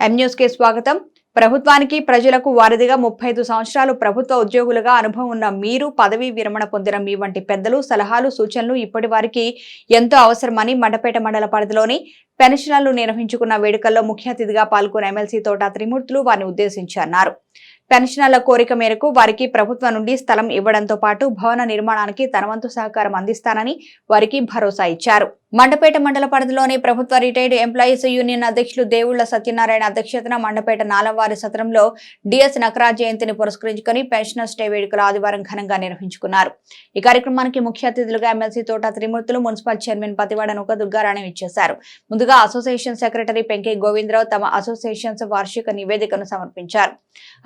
ఎం కి స్వాగతం. ప్రభుత్వానికి ప్రజలకు వారధిగా ముప్పై ఐదు సంవత్సరాలు ప్రభుత్వ ఉద్యోగులుగా అనుభవం ఉన్న మీరు పదవీ విరమణ పొందిన మీ వంటి పెద్దలు సలహాలు సూచనలు ఇప్పటి వారికి ఎంతో అవసరమని మండపేట మండల పరిధిలోని పెన్షనర్లు నిర్వహించుకున్న వేడుకల్లో ముఖ్య అతిథిగా పాల్గొన్న ఎమ్మెల్సీ తోట త్రిమూర్తులు వారిని ఉద్దేశించి అన్నారు పెన్షనర్ల కోరిక మేరకు వారికి ప్రభుత్వం నుండి స్థలం ఇవ్వడంతో పాటు భవన నిర్మాణానికి తనవంతు సహకారం అందిస్తానని వారికి భరోసా ఇచ్చారు. మండపేట మండల పరిధిలోని ప్రభుత్వ రిటైర్డ్ ఎంప్లాయీస్ యూనియన్ అధ్యక్షులు దేవుళ్ళ సత్యనారాయణ అధ్యక్షతన మండపేట నాలంవారి సత్రంలో డిఎస్ నకరాజ్ జయంతిని పురస్కరించుకుని పెన్షనర్స్ డే వేడుకలు ఆదివారం ఘనంగా నిర్వహించుకున్నారు. ఈ కార్యక్రమానికి ముఖ్య అతిథులుగా ఎమ్మెల్సీ తోట త్రిమూర్తులు మున్సిపల్ చైర్మన్ పతివాడ నూక దుర్గారాణి ఇచ్చేశారు ముందుగా అసోసియేషన్ సెక్రటరీ పెంకే గోవిందరావు తమ అసోసియేషన్స్ వార్షిక నివేదికను సమర్పించారు.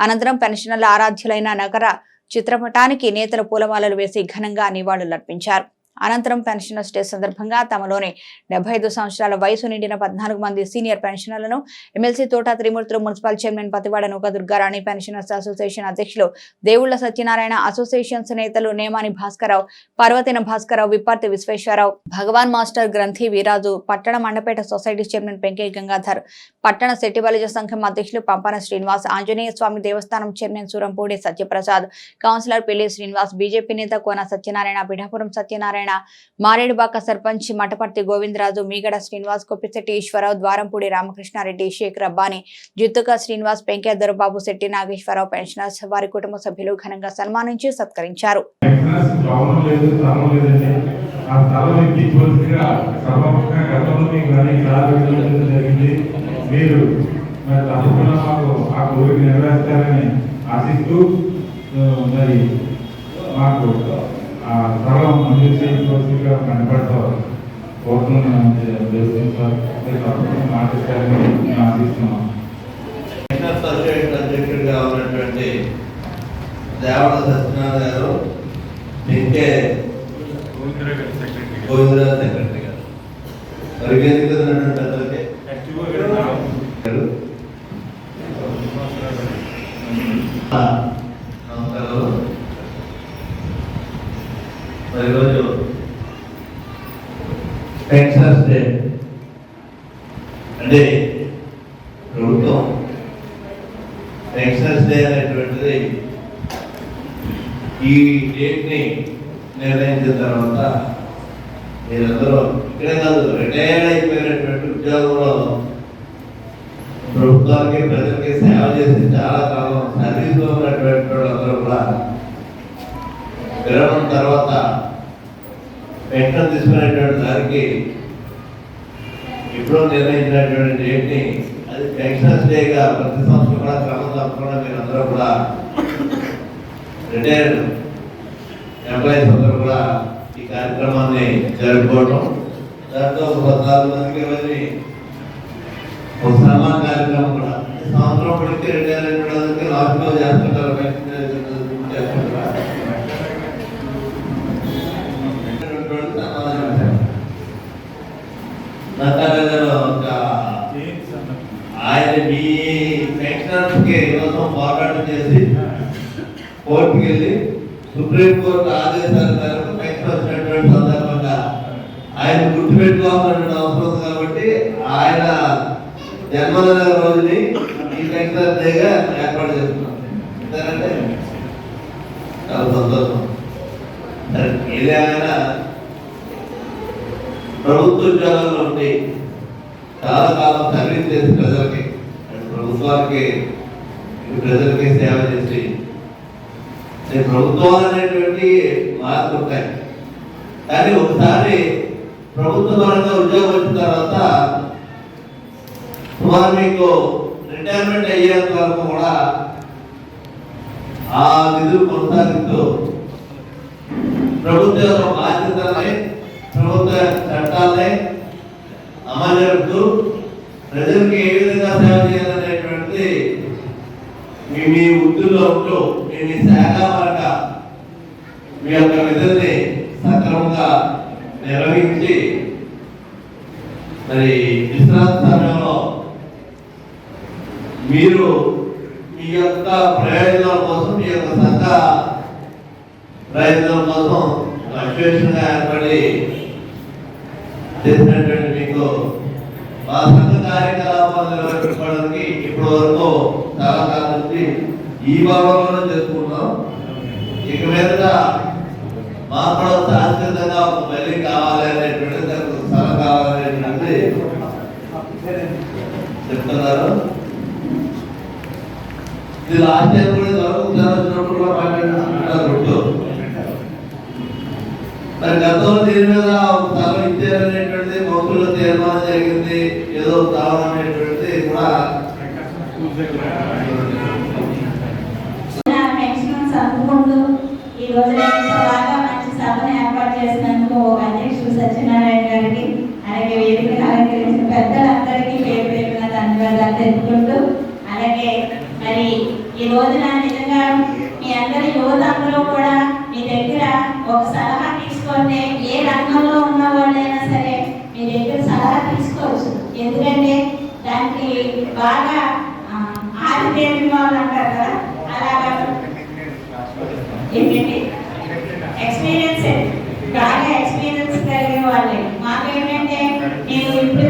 అనంతరం పెన్షనర్ల ఆరాధ్యులైన నగర చిత్రపటానికి నేతలు పూలమాలలు వేసి ఘనంగా నివాళులర్పించారు. అనంతరం పెన్షనర్స్ డే సందర్భంగా తమలోని డెబ్బై ఐదు సంవత్సరాల వయసు నిండిన పద్నాలుగు మంది సీనియర్ పెన్షనర్లను ఎమ్మెల్సీ తోట త్రిమూర్తులు మున్సిపల్ చైర్మన్ పతివాడ నూక దుర్గారాణి పెన్షనర్స్ అసోసియేషన్ అధ్యక్షులు దేవుళ్ళ సత్యనారాయణ అసోసియేషన్స్ నేతలు నేమాని భాస్కరరావు పర్వతిన భాస్కరరావు విప్పర్తి విశ్వేశ్వరరావు భగవాన్ మాస్టర్ గ్రంథి వీరాజు పట్టణ మండపేట సొసైటీ చైర్మన్ పెంకే గంగాధర్ పట్టణ శెట్టిబలిజ సంఘం అధ్యక్షులు పంపన శ్రీనివాస్ ఆంజనేయ స్వామి దేవస్థానం చైర్మన్ సూరంపూడి సత్యప్రసాద్ కౌన్సిలర్ పెళ్ళి శ్రీనివాస్ బీజేపీ నేత కోన సత్యనారాయణ పిఠాపురం సత్యనారాయణ మారేడుబాక సర్పంచ్ మటపర్తి గోవిందరాజు మీగడ శ్రీనివాస్ కొప్పిశెట్టి ఈశ్వరరావు ద్వారంపూడి రామకృష్ణారెడ్డి షేక్ రబ్బాని జుత్తుక శ్రీనివాస్ పెంకే దొరబాబు శెట్టి నాగేశ్వరరావు పెన్షనర్స్ వారి కుటుంబ సభ్యులు ఘనంగా సన్మానించి సత్కరించారు. మీరు మరి తప్పకుండా మాకు ఆ కోరిక నెరవేర్చాలని ఆశిస్తూ మరి మాకు ఆ స్థలం మంజూరు చేయవలసిందిగా కనపడతాం కోరుతున్నాను మేము ఆశిస్తున్నాం సర్టిఫికేట్ అధ్యక్షుడిగా ఉన్నటువంటి దేవడ సత్యనారాయణ గారు ఇంకే గోవిందరాజు సెక్రటరీ గారు. మరి వేదిక మీద ఉన్నటువంటి పెద్దలకి గారు. ఆ, నమస్కారాలు మరి ఈరోజు పెన్షనర్స్ డే అంటే ప్రభుత్వం ఎక్సెస్ డే అనేటువంటిది ఈ డేట్ని నిర్ణయించిన తర్వాత మీరందరూ ఇక్కడే కాదు రిటైర్డ్ అయిపోయినటువంటి ఉద్యోగంలో ప్రభుత్వానికి ప్రజలకి సేవ చేసి చాలా కాలం సర్వీస్లో ఉన్నటువంటి వాళ్ళందరూ కూడా విరమణ తర్వాత పెన్షన్ తీసుకునేటువంటి దానికి ఇప్పుడు నిర్ణయించినటువంటి డేట్ని అది పెన్షన్స్ డేగా ప్రతి సంవత్సరం కూడా క్రమం తప్పకుండా మీరు అందరూ కూడా రిటైర్డ్ ఎంప్లాయీస్ అందరూ కూడా ఈ కార్యక్రమాన్ని జరుపుకోవటం. దాంతో పద్నాలుగు మందికి వెళ్ళి ఒక సన్మాన కార్యక్రమం కూడా. సంవత్సరం పడితే రిటైర్ అయిన లాస్ట్లో చేస్తుంటారు పెన్షన్ చేస్తుంటారు సన్మానం చేశారు. నటారాజు ఒక ఆయన మీ పెన్షనర్స్కి కోసం పోరాటం చేసి కోర్టుకి వెళ్ళి సుప్రీంకోర్టు ఆదేశాల మేరకు పెన్షన్ వచ్చినటువంటి సందర్భంగా ఆయన గుర్తుపెట్టుకోవాలన్న అవసరం ఉంది కాబట్టి ఆయన జన్మదిన రోజుని ఈ పెన్షనర్ డేగా ఏర్పాటు చేస్తున్నాం. అంతేనంటే చాలా సంతోషం. ఇదే ఆయన ప్రభుత్వ ఉద్యోగాల్లో ఉండి చాలా కాలం సర్వీస్ చేసి ప్రజలకి ప్రభుత్వానికి ఈ ప్రజలకి సేవ చేసి ప్రభుత్వం ప్రభుత్వాలు అనేటువంటి మార్పులు ఉంటాయి కానీ ఒకసారి ప్రభుత్వ పరంగా ఉద్యోగం వచ్చిన తర్వాత సుమారు మీకు రిటైర్మెంట్ అయ్యేంత వరకు కూడా ఆ నిధులు కొనసాగిస్తూ ప్రభుత్వ యొక్క బాధ్యతల్ని ప్రభుత్వ చట్టాలని అమలు జరుపుతూ ప్రజలకు ఏ విధంగా సేవ చేయాలనేటువంటిది మీ మీ వృత్తుల్లో ఉంటూ మీ మీ శాఖ పరంగా మీ యొక్క విధుల్ని సక్రమంగా నిర్వహించి మరి విశ్రాంతి సమయంలో మీరు మీ యొక్క ప్రయోజనాల కోసం మీ యొక్క సంఘ ప్రయత్నం కోసం అధ్యక్షుడిగా ఏర్పడి చేసినటువంటి మీకు మా సంఘ కార్యకలాపాలు నిర్వహించుకోవడానికి ఇప్పటి వరకు చాలా కాలం నుంచి ఈ భావంలో చేసుకుంటాం ఇక మీద మాకు కూడా శాశ్వతంగా ఒక బలి కావాలి అనేటువంటి దానికి ఒక స్థలం కావాలనేటువంటిది చెప్తున్నారు. ఇది లాస్ట్ ఇయర్ కూడా జరుగుతున్నప్పుడు కూడా మాట్లాడుతున్నారు మరి గతంలో దీని మీద ఒక స్థలం ఇచ్చారనేటువంటి మౌతుల్లో తీర్మానం జరిగింది. ఏదో స్థలం అనేటువంటిది కూడా ఈ రోజు బాగా మంచి సభను ఏర్పాటు చేసినందుకు అధ్యక్షుడు సత్యనారాయణ గారికి అలాగే వేదిక అలంకరించిన పెద్దలందరికీ పేరు పేరున ధన్యవాదాలు తెలుపుకుంటూ అలాగే మరి ఈ రోజున నిజంగా మీ అందరి యువత అందరూ కూడా మీ దగ్గర ఒక సలహా తీసుకుంటే ఏ రంగంలో ఎందుకంటే దానికి బాగా ఆ, ఆదిదేవి వాళ్ళు అంటారు కదా అలాగా ఏంటంటే ఎక్స్పీరియన్స్ బాగా ఎక్స్పీరియన్స్ కలిగిన వాళ్ళే. మాకేంటంటే నేను ఇప్పుడు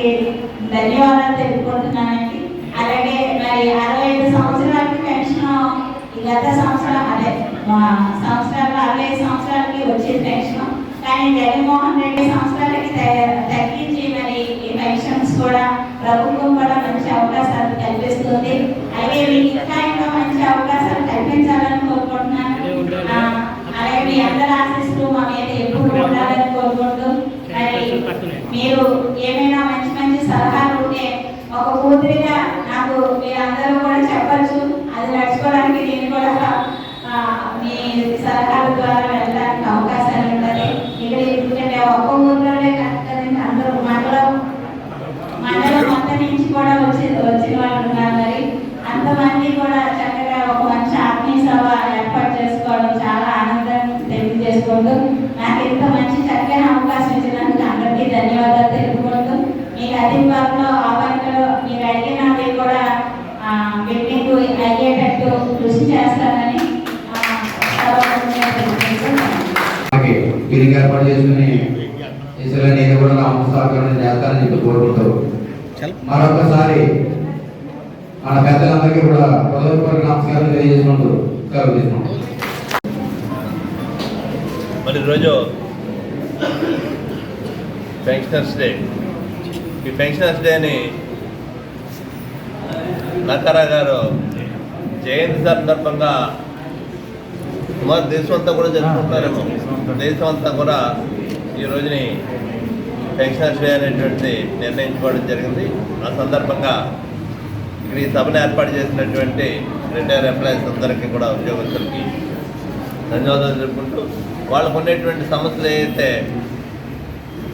అందరికీ ధన్యవాదాలు తెలుపుకుంటున్నానండి. అలాగే మరి అరవై ఐదు సంవత్సరాలకి పెన్షన్ గత సంవత్సరం అదే సంవత్సరాలు అరవై సంవత్సరాలకి వచ్చేది పెన్షన్. కానీ జగన్మోహన్ రెడ్డి సంవత్సరాలకి తగ్గించి మరి ఈ పెన్షన్స్ కూడా ప్రభుత్వం కూడా మంచి అవకాశాలు కల్పిస్తుంది. అలాగే మీకు ఇంకా ఇంకా మంచి అవకాశాలు కల్పించాలని కోరుకుంటున్నాను. అలాగే మీ అందరి ఆశిస్తూ మా మీద ఎప్పుడు ఉండాలని కోరుకుంటూ మరి మీరు ఏమైనా కూతురిగా నాకు మీరందరూ కూడా చెప్పచ్చు. అది నడుచుకోవడానికి నేను కూడా మీ సలహాల ద్వారా వెళ్ళడానికి అవకాశాలు ఉంటుంది. ఇక్కడ ఎందుకంటే ఒక్క ఊర్లోనే కాదు కదండి అందరూ మండలం మండలం మొత్తం నుంచి కూడా వచ్చి వచ్చిన వాళ్ళు ఉన్నారు మరి. అంతమంది కూడా చక్కగా ఒక మంచి ఆత్మీయ సభ ఏర్పాటు చేసుకోవడం చాలా ఆనందం తెలియజేసుకుంటూ నాకు ఇంత మంచి చక్కని అవకాశం ఇచ్చినందుకు అందరికీ ధన్యవాదాలు తెలుపుకుంటూ మీకు అతి ఆవరణలో మీరు అడిగినవి కూడా ఆ, బిల్డింగ్ అయ్యేటట్టు కృషి చేస్తానని ఆ, సభాముఖంగా తెలుపుకుంటున్నాను. మనకి మీటింగ్ ఏర్పాటు చేసుకుని చేసేలా నేను కూడా నా పుస్తకాలను చేస్తానని చెప్పి కోరుకుంటూ మరొకసారి మన పెద్దలందరికీ కూడా హృదయపూర్వక నమస్కారం తెలియజేసుకుంటూ సెలవు తీసుకుంటాం. మరి ఈరోజు పెన్షనర్స్ డే. ఈ పెన్షనర్స్ డేని నక్కరా గారు జయంతి సందర్భంగా సుమారు దేశం అంతా కూడా జరుపుకుంటున్నారేమో దేశం అంతా కూడా ఈ రోజుని పెన్షనర్స్ డే అనేటువంటి నిర్ణయించుకోవడం జరిగింది. ఆ సందర్భంగా ఇక్కడ ఈ సభను ఏర్పాటు చేసినటువంటి రిటైర్ ఎంప్లాయీస్ అందరికీ కూడా ఉద్యోగస్తులకి ధన్యవాదాలు చెప్పుకుంటూ వాళ్ళకు ఉండేటువంటి సమస్యలు ఏదైతే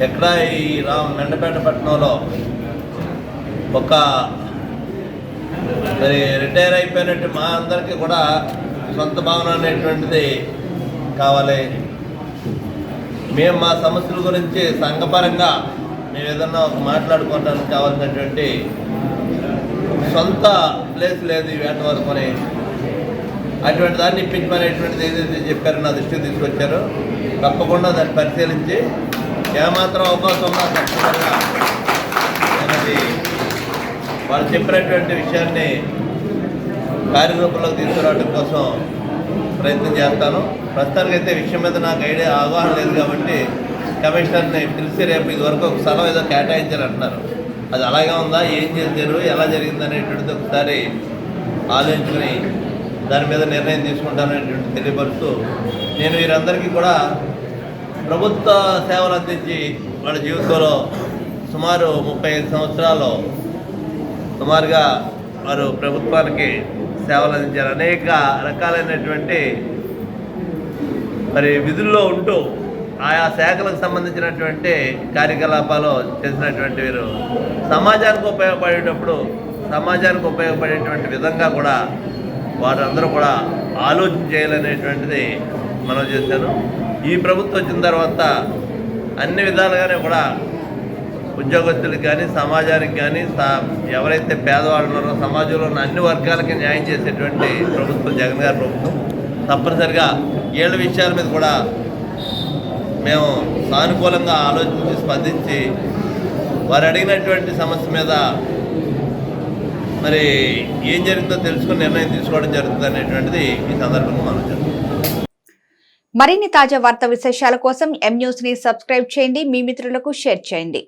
ఎక్కడ ఈ రా మెండపేట పట్టణంలో ఒక మరి రిటైర్ అయిపోయినట్టు మా అందరికీ కూడా సొంత భావన అనేటువంటిది కావాలి. మేము మా సమస్యల గురించి సంఘపరంగా మేము ఏదన్నా ఒక మాట్లాడుకోవడానికి కావాల్సినటువంటి సొంత ప్లేస్ లేదు ఈ వేట వరకు అని. అటువంటి దాన్ని ఇప్పించమనేటువంటిది ఏదైతే చెప్పారో నా దృష్టికి తీసుకొచ్చారో తప్పకుండా దాన్ని పరిశీలించి ఏమాత్రం అవకాశం ఉన్నా తప్పకుండా. నేను వాళ్ళు చెప్పినటువంటి విషయాన్ని కార్యరూపంలోకి తీసుకురావడం కోసం ప్రయత్నం చేస్తాను. ప్రస్తుతానికైతే విషయం మీద నాకు ఐడియా అవగాహన లేదు కాబట్టి కమిషనర్ని పిలిచి రేపు ఇదివరకు ఒక స్థలం ఏదో కేటాయించారంటున్నారు అది అలాగే ఉందా? ఏం చేశారు? ఎలా జరిగింది అనేటువంటిది ఒకసారి ఆలోచించుకుని దాని మీద నిర్ణయం తీసుకుంటాననేటువంటి తెలియపరుస్తూ నేను వీరందరికీ కూడా ప్రభుత్వ సేవలు అందించి వాళ్ళ జీవితంలో సుమారు ముప్పై ఐదు సంవత్సరాలు సుమారుగా వారు ప్రభుత్వానికి సేవలు అందించారు. అనేక రకాలైనటువంటి మరి విధుల్లో ఉంటూ ఆయా శాఖలకు సంబంధించినటువంటి కార్యకలాపాలు చేసినటువంటి వీరు. సమాజానికి ఉపయోగపడేటప్పుడు సమాజానికి ఉపయోగపడేటువంటి విధంగా కూడా వారందరూ కూడా ఆలోచన చేయాలనేటువంటిది మనం చేశాను. ఈ ప్రభుత్వం వచ్చిన తర్వాత అన్ని విధాలుగానే కూడా ఉద్యోగస్తులకు కానీ సమాజానికి కానీ ఎవరైతే పేదవాళ్ళు ఉన్నారో సమాజంలో ఉన్న అన్ని వర్గాలకి న్యాయం చేసేటువంటి ప్రభుత్వం జగన్ గారి ప్రభుత్వం. తప్పనిసరిగా ఏళ్ళ విషయాల మీద కూడా మేము సానుకూలంగా ఆలోచించి స్పందించి వారు అడిగినటువంటి సమస్య మీద మరి ఏం జరిగిందో తెలుసుకుని నిర్ణయం తీసుకోవడం జరుగుతుంది అనేటువంటిది ఈ సందర్భంగా మనం చెప్తాం మరిన్ని తాజా వార్త విశేషాల కోసం ఎం న్యూస్ని సబ్స్క్రైబ్ చేయండి. మీ మిత్రులకు షేర్ చేయండి.